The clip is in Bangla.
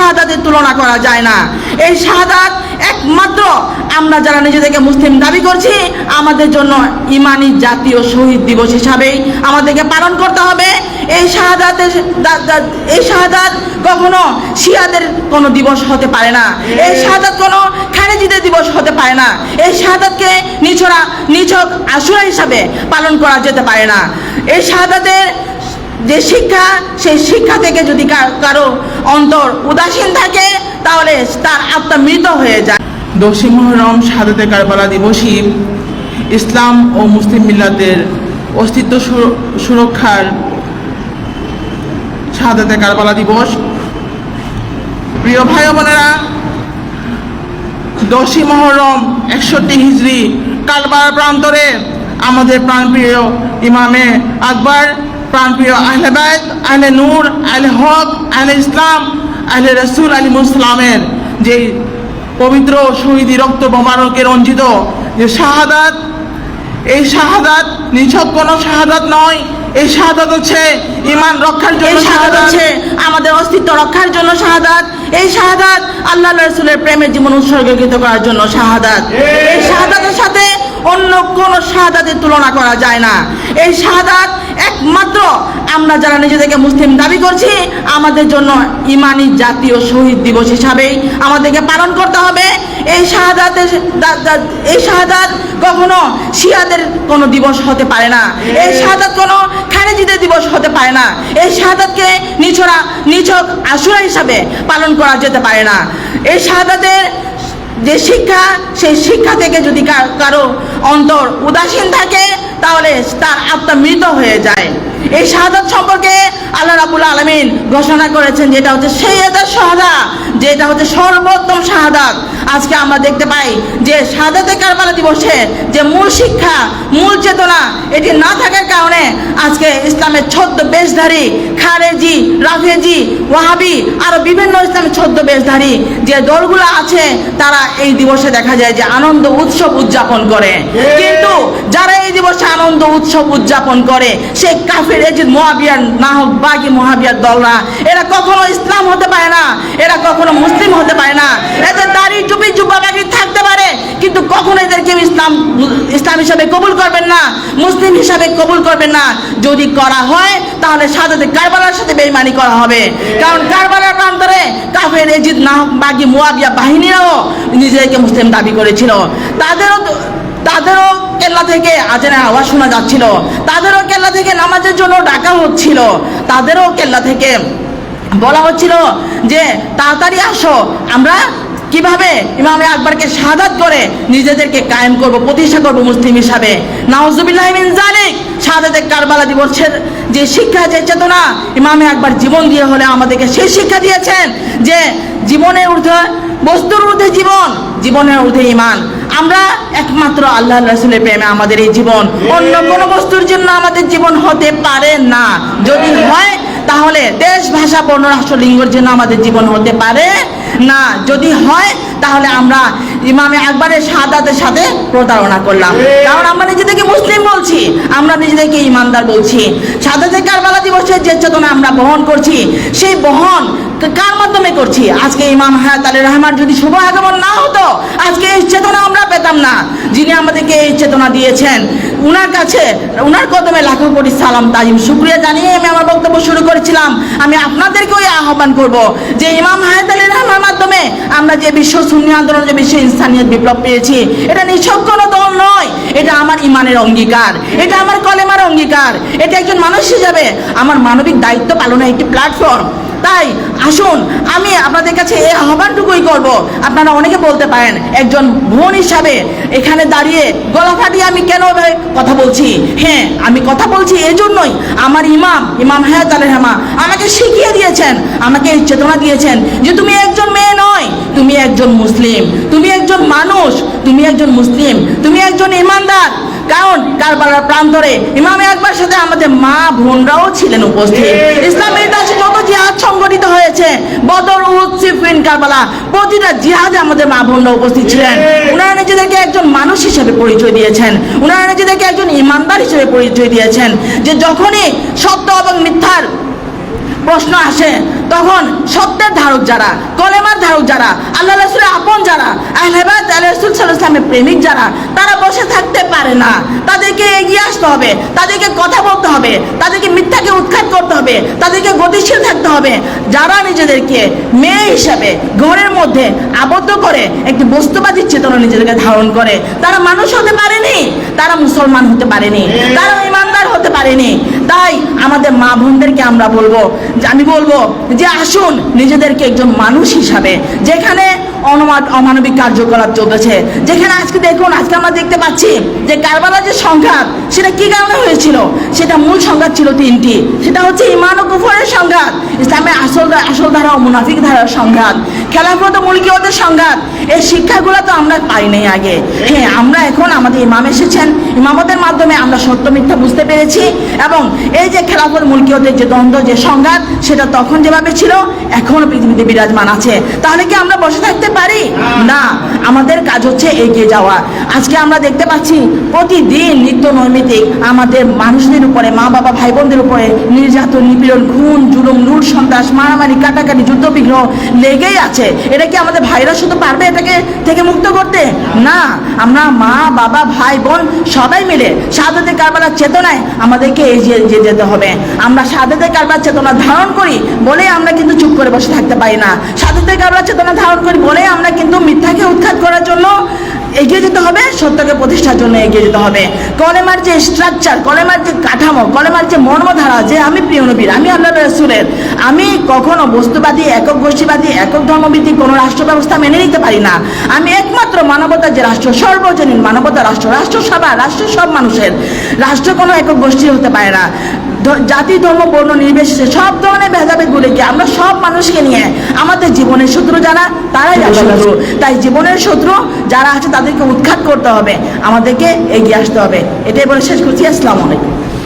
শাহাদাতের তুলনা করা যায় না। এই শাহাদাত একমাত্র আমরা যারা নিজেদেরকে মুসলিম দাবি করছি, আমাদের জন্য ইমানি জাতীয় শহীদ দিবস হিসাবেই আমাদেরকে পালন করতে হবে। এই শাহাদাতের এই শাহাদাত কখনো শিয়াদের কোনো দিবস হতে পারে না। এই শাহাদাত কোনো খারেজিদের দিবস হতে পারে না। এই শাহাদাতকে নিছড়া নিছক আশুরা হিসাবে পালন করা যেতে পারে না। এই শাহাদাতের যে শিক্ষা, সেই শিক্ষা থেকে যদি কারও অন্তর উদাসীন থাকে, তাহলে তার আত্মা মৃত হয়ে যায়। দোষী মহরম শাহাদাতে কারবালা দিবসই ইসলাম ও মুসলিম মিল্লাতের অস্তিত্ব সুর- সুরক্ষার শাহাদাতে কারবালা দিবস। প্রিয় ভাই বোনেরা, দোষী মহরম একষট্টি হিজড়ি কালবার প্রান্তরে আমাদের প্রাণপ্রিয় ইমামে আকবর প্রাণপ্রিয় আহলে বাইত আহলে নূর আহলে হক আহলে ইসলাম আহলে রসুল আলী মুসলামের যে পবিত্র শহীদি রক্ত বোমারকে রঞ্জিত যে শাহাদাত এই শাহাদাত নিছক কোনো শাহাদাত নয় এই শাহাদাত হচ্ছে ইমান রক্ষার জন্য শাহাদাত হচ্ছে আমাদের অস্তিত্ব রক্ষার জন্য শাহাদাত এই শাহাদাত আল্লাহ রসুলের প্রেমের জীবন উৎসর্গীকৃত করার জন্য শাহাদাত। অন্য কোন শাহাদাতের তুলনা করা যায় না। এই শাহাদাত একমাত্র আমরা যারা নিজেদেরকে মুসলিম দাবি করছি, আমাদের জন্য ইমানি জাতীয় শহীদ দিবস হিসাবেই আমাদেরকে পালন করতে হবে। এই শাহাদাতের এই শাহাদাত কখনো শিয়াদের কোনো দিবস হতে পারে না। এই শাহাদাত কোনো খারেজিদের দিবস হতে পারে না। এই শাহাদাতকে নিছড়া নিছক আশুরা হিসাবে পালন করা যেতে পারে না। এই শাহাদাতের যে শিক্ষা, সেই শিক্ষা থেকে যদি কারও অন্তর উদাসীন থাকে, তাহলে তার আত্মা মৃত হয়ে যায়। এই শাহাদাত সম্পর্কে আল্লাহ রাবুল আলমিন ঘোষণা করেছেন যেটা হচ্ছে সৈয়দের শাহাদা যেটা হচ্ছে সর্বোত্তম শাহাদাত। আজকে আমরা দেখতে পাই যে শাহাদাতে কারবালা দিবসে যে মূল শিক্ষা, মূল চেতনা এটি না থাকার কারণে আজকে ইসলামের ছদ্ম বেশধারী খারেজি রাফেজি ওয়াহাবি আরও বিভিন্ন ইসলামের ছদ্ম বেশধারী যে দলগুলো আছে তারা এই দিবসে দেখা যায় যে আনন্দ উৎসব উদযাপন করে। কিন্তু যারা এই দিবসে আনন্দ উৎসব উদযাপন করে সেই কাফের এজিদ মহাবিয়ার না হোক বাগি মহাবিয়ার দলরা এরা কখনো ইসলাম হতে পারে না এরা কখনো মুসলিম হতে পারে না। এদের দাড়ি টুপি জুব্বা বাগি থাকতে কিন্তু কখনো এদেরকে ইসলাম ইসলাম হিসাবে কবুল করবেন না, মুসলিম হিসাবে কবুল করবেন না। যদি করা হয়, তাহলে সাদাতে কারবালার সাথে বেইমানি করা হবে। কারণ কারবালার প্রান্তরে কাফের এজিদ না বাগি মুয়াবিয়া বাহিনীরাও নিজেদেরকে মুসলিম দাবি করেছিল। তাদেরও তাদেরও কেল্লা থেকে আজানের আওয়াজ শোনা যাচ্ছিল। তাদেরও কেল্লা থেকে নামাজের জন্য ডাকা হচ্ছিল। তাদেরও কেল্লা থেকে বলা হচ্ছিল যে, তাড়াতাড়ি আসো, আমরা কীভাবে ইমামে আকবরকে শাহাদাত করে নিজেদেরকে কায়েম করব, প্রতিষ্ঠা করব মুসলিম হিসাবে? নাউজুবিল্লাহ মিন জালিক কারবালা দিবসের যে শিক্ষা, যে চেতনা ইমামে আকবর জীবন দিয়ে হলে আমাদেরকে সেই শিক্ষা দিয়েছেন যে জীবনের ঊর্ধ্বে, বস্তুর ঊর্ধ্বে জীবন, জীবনের ঊর্ধ্বে ইমান আমরা একমাত্র আল্লাহ রসুলের প্রেমে আমাদের এই জীবন। অন্য কোনো বস্তুর জন্য আমাদের জীবন হতে পারে না। যদি হয় তাহলে দেশ ভাষা বর্ণ রাষ্ট্র লিঙ্গের জন্য আমাদের জীবন হতে পারে না। যদি হয়, তাহলে আমরা ইমামে আকবরের সাদাতের সাথে প্রতারণা করলাম। কারণ আমরা নিজেদেরকে মুসলিম বলছি, আমরা নিজেদেরকে ইমানদার বলছি। সাদাতে কারবালা দিবসের যে চেতনা আমরা বহন করছি, সেই বহন কার মাধ্যমে করছি? আজকে ইমাম হায়াত আলী রহমান যদি শুভ আগমন না হতো, আজকে এই চেতনা আমরা পেতাম না। যিনি আমাদেরকে এই চেতনা দিয়েছেন, উনার কাছে, উনার কদমে লাখো কোটি সালাম, তাজিম, শুক্রিয়া জানিয়ে আমি আমার বক্তব্য শুরু করেছিলাম। আমি আপনাদেরকেও এই আহ্বান করব যে ইমাম হায়াত আলী রহমানের মাধ্যমে আমরা যে বিশ্ব সুন্নি আন্দোলন, যে বিশ্ব ইনসানিয়ত বিপ্লব পেয়েছি, এটা নিছক কোনো দল নয়। এটা আমার ইমানের অঙ্গীকার, এটা আমার কলেমার অঙ্গীকার। এটা একজন মানুষ হিসাবে আমার মানবিক দায়িত্ব পালনের একটি প্ল্যাটফর্ম তাই আসুন, আমি আপনাদের কাছে এই আহ্বানটুকুই করব। আপনারা অনেকে বলতে পারেন, একজন বোন হিসাবে এখানে দাঁড়িয়ে গলা ফাটিয়ে আমি কেন কথা বলছি? হ্যাঁ আমি কথা বলছি এজন্যই। আমার ইমাম ইমাম হায়াত আল হেমা আমাকে শিখিয়ে দিয়েছেন, আমাকে এই চেতনা দিয়েছেন যে তুমি একজন মেয়ে নয়, তুমি একজন মুসলিম। তুমি একজন মানুষ, তুমি একজন মুসলিম। তুমি একজন ইমানদার। কারণ কারবালার প্রান্তরে ইমামে একবার সাথে আমাদের মা বোনরাও ছিলেন উপস্থিত। ইসলামের ইতিহাসে যত জিহাদ সংগঠিত হয়েছে বদর উৎসিফিন কারবালা প্রতিটা জিহাদে আমাদের মা বোনরা উপস্থিত ছিলেন। ওনারা নিজেদেরকে একজন মানুষ হিসেবে পরিচয় দিয়েছেন। ওনারা নিজেদেরকে একজন ইমানদার হিসেবে পরিচয় দিয়েছেন যে যখনই সত্য এবং মিথ্যার প্রশ্ন আসে, তখন সত্যের ধারক যারা, কলেমার ধারক যারা, আল্লাহ রসুলের আপন যারা আহলেবাদ আল্লাহ রসুল ইসলামের প্রেমিক যারা, তারা বসে থাকতে পারে না। তাদেরকে এগিয়ে আসতে হবে, তাদেরকে কথা বলতে হবে, তাদেরকে মিথ্যাকে উৎখাত করতে হবে, তাদেরকে গতিশীল থাকতে হবে। যারা নিজেদেরকে মেয়ে হিসাবে ঘরের মধ্যে আবদ্ধ করে একটি বস্তুবাদী চেতনা নিজেদেরকে ধারণ করে, তারা মানুষ হতে পারেনি, তারা মুসলমান হতে পারেনি, তারা ইমানদার হতে পারেনি তাই আমাদের মা বোনদেরকে আমরা বলব, যে আমি বলব যে আসুন নিজেদেরকে একজন মানুষ হিসাবে, যেখানে অনমা- অমানবিক কার্যকলাপ চলতেছে। যেখানে আজকে দেখুন, আজকে আমরা দেখতে পাচ্ছি যে কারবালার যে সংঘাত, সেটা কি কারণে হয়েছিল? সেটা মূল সংঘাত ছিল তিনটি। সেটা হচ্ছে ইমান ও কুফরের সংঘাত, ইসলামের আসল আসল ধারা ও মুনাফিক ধারার সংঘাত। খেলাফত মুলকিয়তের সংঘাত? এই শিক্ষাগুলো তো আমরা পাই নাই আগে। হ্যাঁ আমরা এখন আমাদের ইমাম এসেছেন। ইমামতের মাধ্যমে আমরা সত্য মিথ্যা বুঝতে পেরেছি এবং এই যে খেলাফত মুলকিয়তের যে দ্বন্দ্ব, যে সংঘাত, সেটা তখন যেভাবে ছিল এখনও পৃথিবীতে বিরাজমান আছে। তাহলে কি আমরা বসে থাকতে পারি? আমাদের কাজ হচ্ছে এগিয়ে যাওয়া। আজকে আমরা দেখতে পাচ্ছি, প্রতিদিন নিত্য নৈমিতিক আমাদের মানুষদের উপরে, মা বাবা ভাই বোনদের উপরে নির্যাতন, নিপীড়ন, খুন, জুলুম, লুট, সন্ত্রাস, মারামারি, কাটাকাটি, যুদ্ধ বিগ্রহ লেগেই আছে। এটা কি আমাদের ভাইরা শুধু পারবে এটাকে থেকে মুক্ত করতে? না, আমরা মা, বাবা ভাই বোন সবাই মিলে সাদাতে কারবালার চেতনায় আমাদেরকে এগিয়ে এগিয়ে যেতে হবে। আমরা সাদাতে কারবার চেতনা ধারণ করি বলে আমরা কিন্তু চুপ করে বসে থাকতে পারি না। সাদাতে কারবার চেতনা ধারণ করি বলে আমরা কিন্তু মিথ্যাকে উৎখাত করার জন্য এগিয়ে যেতে হবে সত্যকে প্রতিষ্ঠার জন্য এগিয়ে যেতে হবে। কলেমার যে স্ট্রাকচার কলেমার যে কাঠামো কলেমার যে মর্মধারা যে আমি প্রিয় নবীর আমি আল্লাহ রসুলের আমি কখনো বস্তুবাদী একক গোষ্ঠীবাদী একক ধর্মভিত্তিক কোনো রাষ্ট্র ব্যবস্থা মেনে নিতে পারি না। আমি একমাত্র মানবতার যে রাষ্ট্র সর্বজনীন মানবতা রাষ্ট্র রাষ্ট্রসভা রাষ্ট্র সব মানুষের। রাষ্ট্র কোনো একক গোষ্ঠী হতে পারে না। জাতি ধর্ম বর্ণ নির্বিশেষে সব ধরনের ভেদাভেদগুলিকে আমরা সব মানুষকে নিয়ে আমাদের জীবনের শত্রু যারা তারাই শত্রু তাই জীবনের শত্রু যারা আছে তাদেরকে উৎখাত করতে হবে, আমাদেরকে এগিয়ে আসতে হবে। এটাই বলে শেষ করছি। আসসালামু আলাইকুম।